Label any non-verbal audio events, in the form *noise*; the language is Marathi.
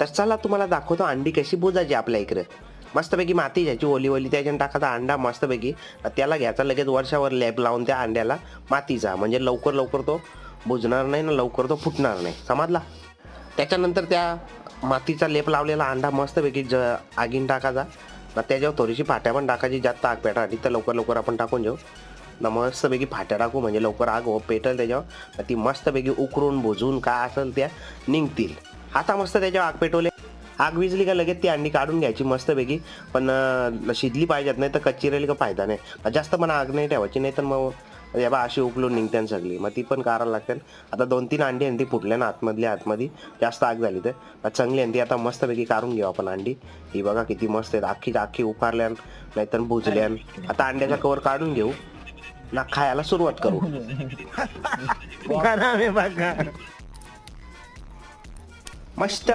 तर चला तुम्हाला दाखवतो अंडी कशी बुजायची आपल्या इकडे. मस्तपैकी माती घ्यायची ओली ओली त्याच्यानं टाकायचा अंडा मस्तपैकी. त्याला घ्यायचा लगेच वर्षावर लॅब लावून त्या अंड्याला मातीचा. म्हणजे लवकर लवकर तो बुजणार नाही ना लवकर तो फुटणार नाही. समजला? त्याच्यानंतर त्या मातीचा लेप लावलेला अंडा मस्तपैकी ज आगीन टाकायचा. ना त्याच्यावर थोडीशी फाट्या पण टाकायची जास्त आग पेटासाठी तर लवकर लवकर आपण टाकून घेऊ. ना मस्तपैकी फाट्या टाकू म्हणजे लवकर आग हो पेटल त्याच्यावर. ती मस्तपैकी उकरून बुजून काय असेल त्या निघतील. आता मस्त त्याच्यावर आग पेटवले. आग विजली का लगेच ती अंडी काढून घ्यायची मस्तपैकी. पण शिजली पाहिजेत नाही तर कच्ची राहिली का फायदा नाही. जास्त पण आग नाही ठेवायची नाही तर मग या बा अशी उकलून निघते सगळी. मग ती पण करायला लागते. आता दोन तीन अंडी आणि ती फुटल्या ना आतमधल्या आतमध्ये जास्त आग झाली तर. चांगली आणि ती आता मस्तपैकी काढून घेऊ आपण अंडी. ही बघा किती मस्त आहेत. अख्खी अख्खी उकारल्यान नाहीतर बुजल्यान आता अंड्याचा कवर काढून घेऊ. ना खायला सुरुवात करू. *laughs* बघा. ना, बघा मस्त